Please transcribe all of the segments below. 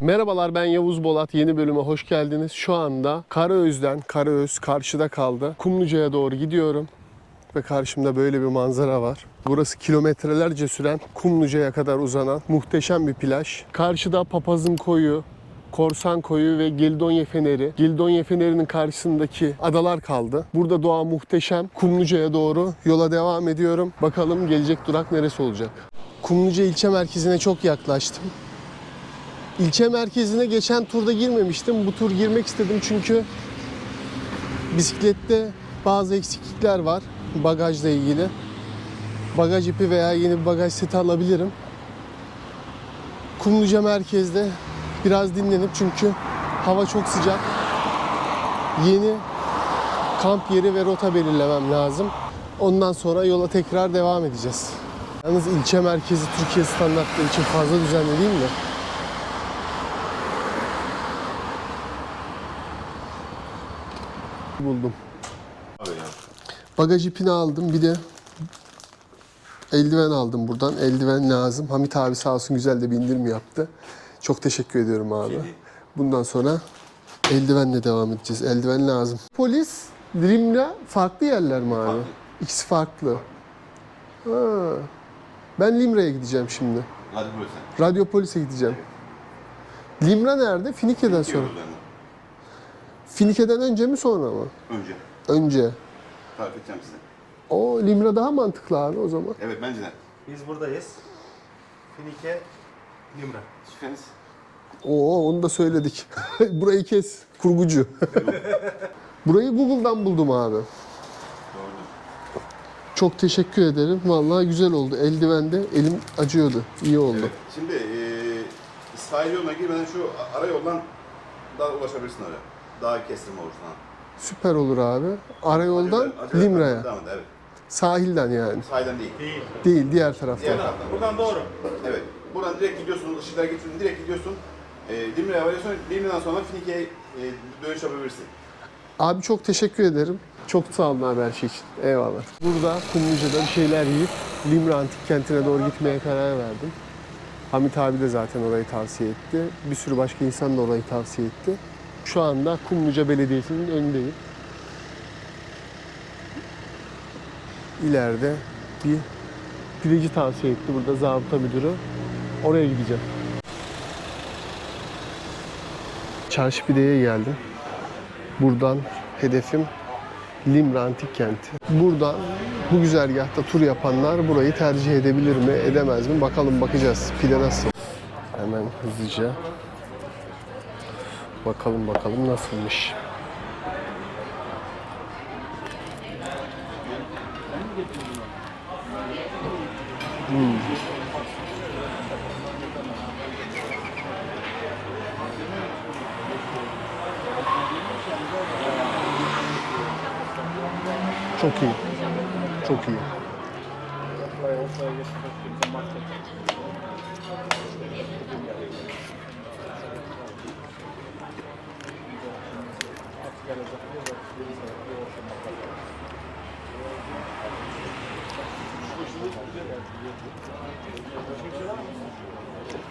Merhabalar ben Yavuz Bolat. Yeni bölüme hoş geldiniz. Şu anda Karaöz'den, Karaöz karşıda kaldı. Kumluca'ya doğru gidiyorum. Ve karşımda böyle bir manzara var. Burası kilometrelerce süren Kumluca'ya kadar uzanan muhteşem bir plaj. Karşıda Papazın Koyu, Korsan Koyu ve Gildonye Feneri. Gildonye Feneri'nin karşısındaki adalar kaldı. Burada doğa muhteşem. Kumluca'ya doğru yola devam ediyorum. Bakalım gelecek durak neresi olacak? Kumluca ilçe merkezine çok yaklaştım. İlçe merkezine geçen turda girmemiştim. Bu tur girmek istedim çünkü bisiklette bazı eksiklikler var bagajla ilgili. Bagaj ipi veya yeni bir bagaj seti alabilirim. Kumluca merkezde biraz dinlenip çünkü hava çok sıcak. Yeni kamp yeri ve rota belirlemem lazım. Ondan sonra yola tekrar devam edeceğiz. Yalnız ilçe merkezi Türkiye standartları için fazla düzenli değil mi? Buldum. Bagaj ipini aldım. Bir de eldiven aldım buradan. Eldiven lazım. Hamit abi sağ olsun güzel de bir indirim yaptı. Çok teşekkür ediyorum abi. Bundan sonra eldivenle devam edeceğiz. Eldiven lazım. Polis, Limra farklı yerler mi abi? İkisi farklı. Ha. Ben Limra'ya gideceğim şimdi. Radyo polise gideceğim. Limra nerede? Finike'den sonra. Sonra. Finike'den önce mi sonra mı? Önce. Önce. Tarif edeceğim size. O Limra daha mantıklı abi o zaman. Evet bence de. Biz buradayız. Finike, Limra. Şifreniz. Oo onu da söyledik. Burayı kes. Kurgucu. Burayı Google'dan buldum abi. Doğru. Çok teşekkür ederim. Vallahi güzel oldu. Eldivende elim acıyordu. İyi oldu. Evet. Şimdi eee sahil yoluna girmeden şu ara yoldan daha ulaşabilirsin oraya. Daha kestirme olursun. Süper olur abi. Arayoldan Limra'ya. Devam et, evet. Sahilden yani. Sahilden değil. Değil. Değil diğer Diğer taraftan. taraftan. Buradan doğru. Evet. Buradan direkt gidiyorsun, ışıklar getirdin, direkt gidiyorsun. Eee Limra'ya varıyorsun, Limra'dan sonra Finike'ye eee dönüş yapabilirsin. Abi çok teşekkür ederim. Çok sağ olun abi her şey için. Eyvallah. Burada Kumluca'da bir şeyler yiyip Limra Antik Kenti'ne doğru gitmeye karar verdim. Hamit abi de zaten orayı tavsiye etti. Bir sürü başka insan da orayı tavsiye etti. Şu anda Kumluca Belediyesi'nin önündeyim. İleride bir pideci tavsiye etti burada zabıta müdürü. Oraya gideceğim. Çarşı pideye geldim. Buradan hedefim Limra Antik Kenti. Buradan bu güzergahta tur yapanlar burayı tercih edebilir mi, edemez mi? Bakalım bakacağız. Pide nasıl? Hemen hızlıca bakalım bakalım nasılmış. Hmm. Çok iyi. Çok iyi.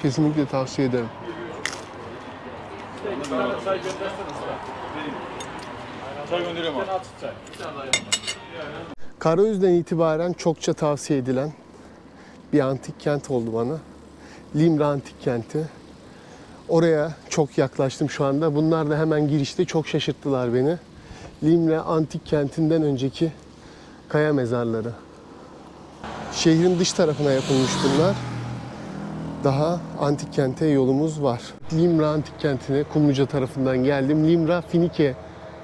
Kesinlikle tavsiye ederim. Karaöz'den itibaren çokça tavsiye edilen bir antik kent oldu bana. Limra Antik Kenti. Oraya çok yaklaştım şu anda. Bunlar da hemen girişte çok şaşırttılar beni. Limra Antik Kenti'nden önceki kaya mezarları. Şehrin dış tarafına yapılmış bunlar. Daha antik kente yolumuz var. Limra Antik Kenti'ne Kumluca tarafından geldim. Limra Finike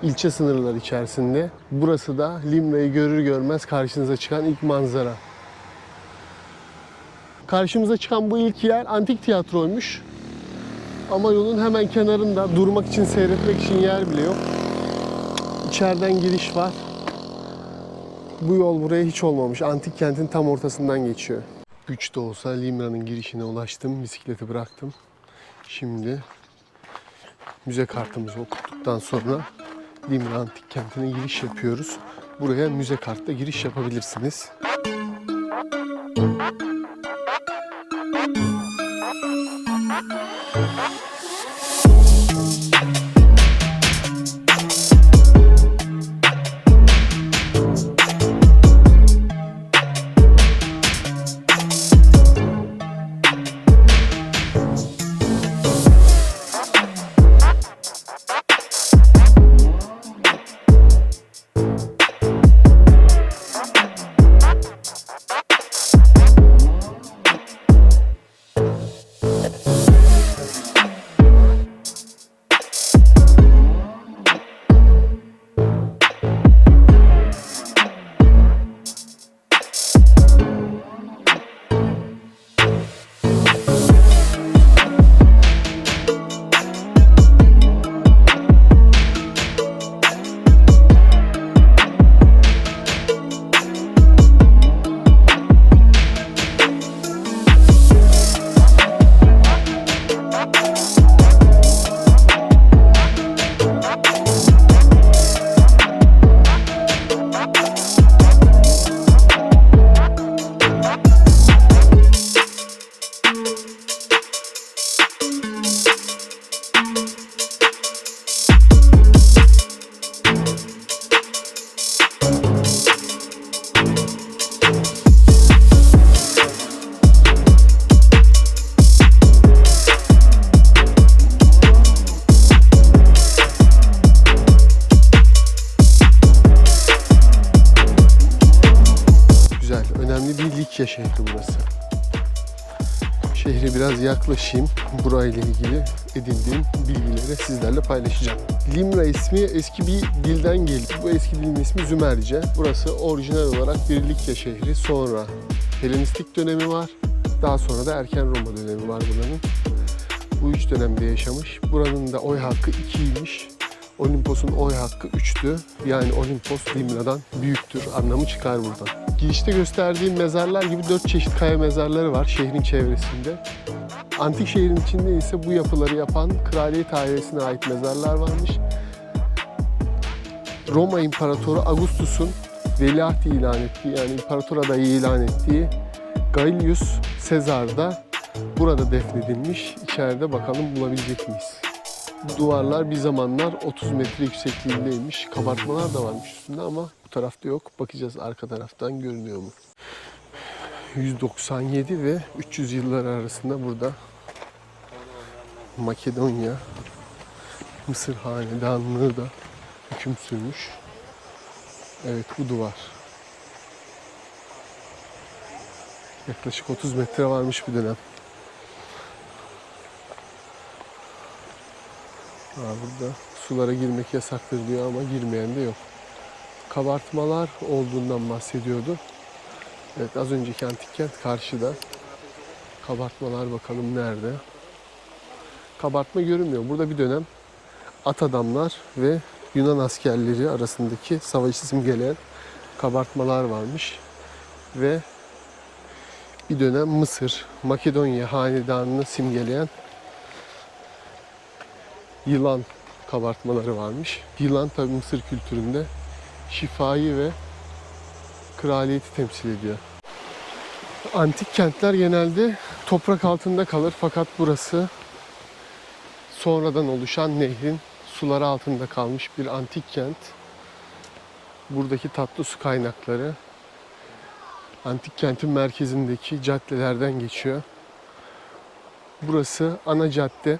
ilçe sınırları içerisinde. Burası da Limra'yı görür görmez karşınıza çıkan ilk manzara. Karşımıza çıkan bu ilk yer antik tiyatroymuş. Ama yolun hemen kenarında durmak için, seyretmek için yer bile yok. İçeriden giriş var. Bu yol buraya hiç olmamış. Antik kentin tam ortasından geçiyor. Güç de olsa Limra'nın girişine ulaştım. Bisikleti bıraktım. Şimdi müze kartımızı okuttuktan sonra Limra Antik Kenti'ne giriş yapıyoruz. Buraya müze kartla giriş yapabilirsiniz. Şehre yaklaşayım. Burayla ilgili edindiğim bilgileri sizlerle paylaşacağım. Limra ismi eski bir dilden geliyor. Bu eski dilin ismi Zümerce. Burası orijinal olarak bir Likya şehri. Sonra Helenistik dönemi var. Daha sonra da erken Roma dönemi var buranın. Bu üç dönemde yaşamış. Buranın da oy hakkı 2'ymiş. Olimpos'un oy hakkı 3'tü. Yani Olimpos Limna'dan büyüktür anlamı çıkar buradan. Girişte gösterdiğim mezarlar gibi dört çeşit kaya mezarları var şehrin çevresinde. Antik şehrin içinde ise bu yapıları yapan kraliyet ailesine ait mezarlar varmış. Roma İmparatoru Augustus'un veliaht ilan ettiği yani imparator adayı ilan ettiği Gaius Caesar da burada defnedilmiş. İçeride bakalım bulabilecek miyiz? Duvarlar bir zamanlar 30 metre yüksekliğindeymiş. Kabartmalar da varmış üstünde ama tarafta yok. Bakacağız arka taraftan görünüyor mu? 197 ve 300 yıllar arasında burada Makedonya, Mısır hanedanlığı da hüküm sürmüş. Evet bu duvar. Yaklaşık 30 metre varmış bir dönem. Ha, burada sulara girmek yasaktır diyor ama girmeyen de yok. Kabartmalar olduğundan bahsediyordu. Evet az önceki antik kent karşıda. Kabartmalar bakalım nerede. Kabartma görünmüyor. Burada bir dönem at adamlar ve Yunan askerleri arasındaki savaşı simgeleyen kabartmalar varmış. Ve bir dönem Mısır, Makedonya hanedanını simgeleyen yılan kabartmaları varmış. Yılan tabi Mısır kültüründe şifayı ve kraliyeti temsil ediyor. Antik kentler genelde toprak altında kalır fakat burası sonradan oluşan nehrin suları altında kalmış bir antik kent. Buradaki tatlı su kaynakları antik kentin merkezindeki caddelerden geçiyor. Burası ana cadde.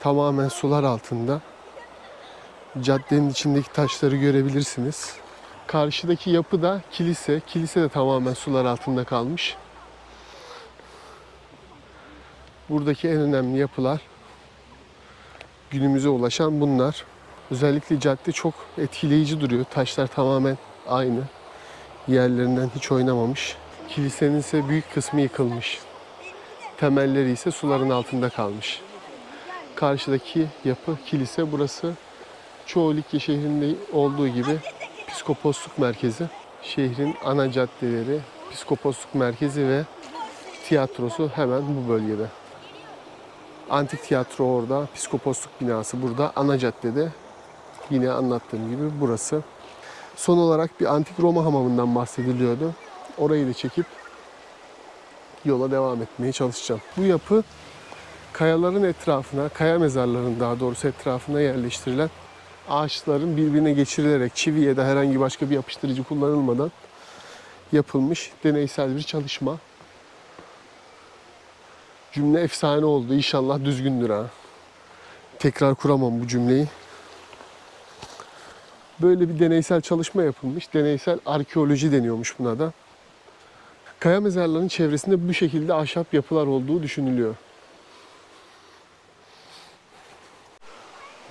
Tamamen sular altında. Caddenin içindeki taşları görebilirsiniz. Karşıdaki yapı da kilise. Kilise de tamamen sular altında kalmış. Buradaki en önemli yapılar günümüze ulaşan bunlar. Özellikle cadde çok etkileyici duruyor. Taşlar tamamen aynı. Yerlerinden hiç oynamamış. Kilisenin ise büyük kısmı yıkılmış. Temelleri ise suların altında kalmış. Karşıdaki yapı kilise burası çoğu Likya şehrinde olduğu gibi psikoposluk merkezi. Şehrin ana caddeleri, psikoposluk merkezi ve tiyatrosu hemen bu bölgede. Antik tiyatro orada, psikoposluk binası burada, ana caddede. Yine anlattığım gibi burası. Son olarak bir antik Roma hamamından bahsediliyordu. Orayı da çekip yola devam etmeye çalışacağım. Bu yapı kayaların etrafına, kaya mezarların daha doğrusu etrafına yerleştirilen ağaçların birbirine geçirilerek çivi ya da herhangi başka bir yapıştırıcı kullanılmadan yapılmış deneysel bir çalışma. Cümle efsane oldu. İnşallah düzgündür ha. Tekrar kuramam bu cümleyi. Böyle bir deneysel çalışma yapılmış. Deneysel arkeoloji deniyormuş buna da. Kaya mezarlarının çevresinde bu şekilde ahşap yapılar olduğu düşünülüyor.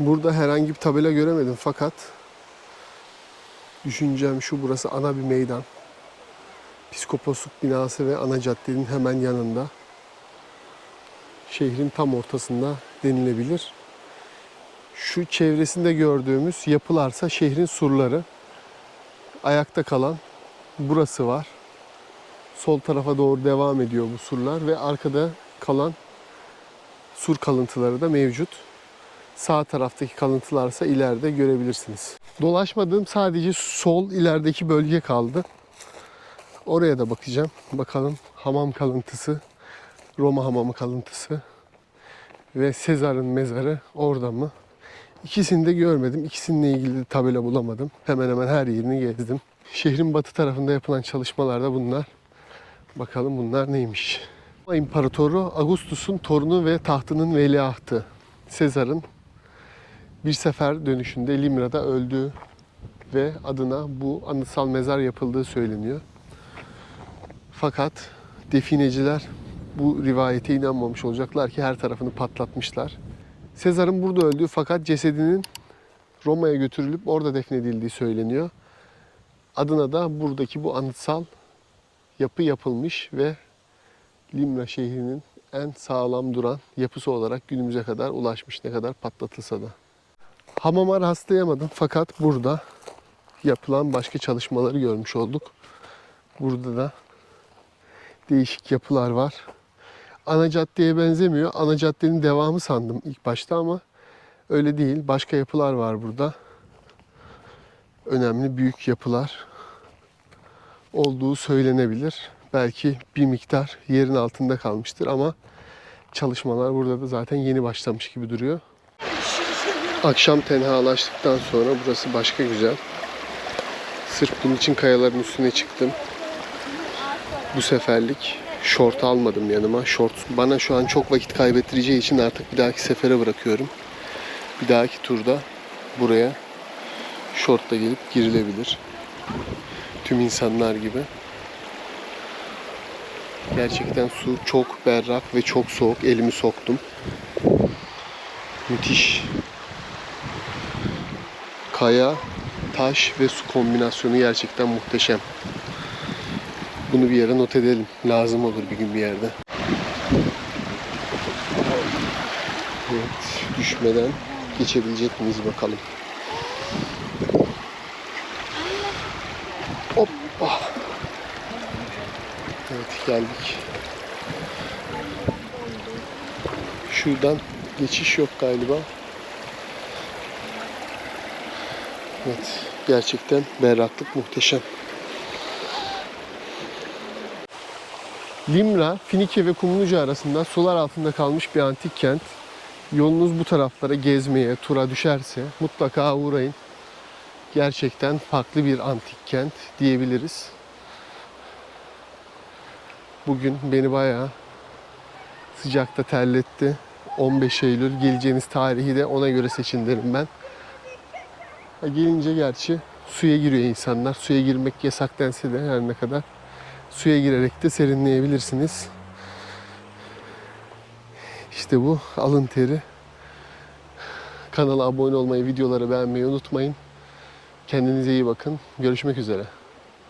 Burada herhangi bir tabela göremedim fakat düşüncem şu burası ana bir meydan. Psikoposluk binası ve ana caddenin hemen yanında. Şehrin tam ortasında denilebilir. Şu çevresinde gördüğümüz yapılarsa şehrin surları. Ayakta kalan burası var. Sol tarafa doğru devam ediyor bu surlar ve arkada kalan sur kalıntıları da mevcut. Sağ taraftaki kalıntılarsa ileride görebilirsiniz. Dolaşmadığım sadece sol ilerideki bölge kaldı. Oraya da bakacağım. Bakalım hamam kalıntısı, Roma hamamı kalıntısı ve Sezar'ın mezarı orada mı? İkisini de görmedim. İkisininle ilgili tabela bulamadım. Hemen hemen her yerini gezdim. Şehrin batı tarafında yapılan çalışmalarda bunlar. Bakalım bunlar neymiş? İmparatoru Augustus'un torunu ve tahtının veliahtı. Sezar'ın bir sefer dönüşünde Limra'da öldüğü ve adına bu anıtsal mezar yapıldığı söyleniyor. Fakat defineciler bu rivayete inanmamış olacaklar ki her tarafını patlatmışlar. Sezar'ın burada öldüğü fakat cesedinin Roma'ya götürülüp orada defnedildiği söyleniyor. Adına da buradaki bu anıtsal yapı yapılmış ve Limra şehrinin en sağlam duran yapısı olarak günümüze kadar ulaşmış ne kadar patlatılsa da. Hamam'a rastlayamadım fakat burada yapılan başka çalışmaları görmüş olduk. Burada da değişik yapılar var. Ana caddeye benzemiyor. Ana caddenin devamı sandım ilk başta ama öyle değil. Başka yapılar var burada. Önemli büyük yapılar olduğu söylenebilir. Belki bir miktar yerin altında kalmıştır ama çalışmalar burada da zaten yeni başlamış gibi duruyor. Akşam tenhalaştıktan sonra burası başka güzel. Sırf bunun için kayaların üstüne çıktım. Bu seferlik şort almadım yanıma. Şort bana şu an çok vakit kaybettireceği için artık bir dahaki sefere bırakıyorum. Bir dahaki turda buraya şortla gelip girilebilir. Tüm insanlar gibi. Gerçekten su çok berrak ve çok soğuk. Elimi soktum. Müthiş. Kaya, taş ve su kombinasyonu gerçekten muhteşem. Bunu bir yere not edelim. Lazım olur bir gün bir yerde. Evet, düşmeden geçebilecek miyiz bakalım. Hoppa. Evet geldik. Şuradan geçiş yok galiba. Evet gerçekten berraklık muhteşem. Limra, Finike ve Kumluca arasında sular altında kalmış bir antik kent. Yolunuz bu taraflara gezmeye, tura düşerse mutlaka uğrayın. Gerçekten farklı bir antik kent diyebiliriz. Bugün beni bayağı sıcakta terletti. 15 Eylül geleceğiniz tarihi de ona göre seçin derim ben. Gelince gerçi suya giriyor insanlar. Suya girmek yasak dense de her ne kadar suya girerek de serinleyebilirsiniz. İşte bu alın teri. Kanala abone olmayı, videoları beğenmeyi unutmayın. Kendinize iyi bakın. Görüşmek üzere.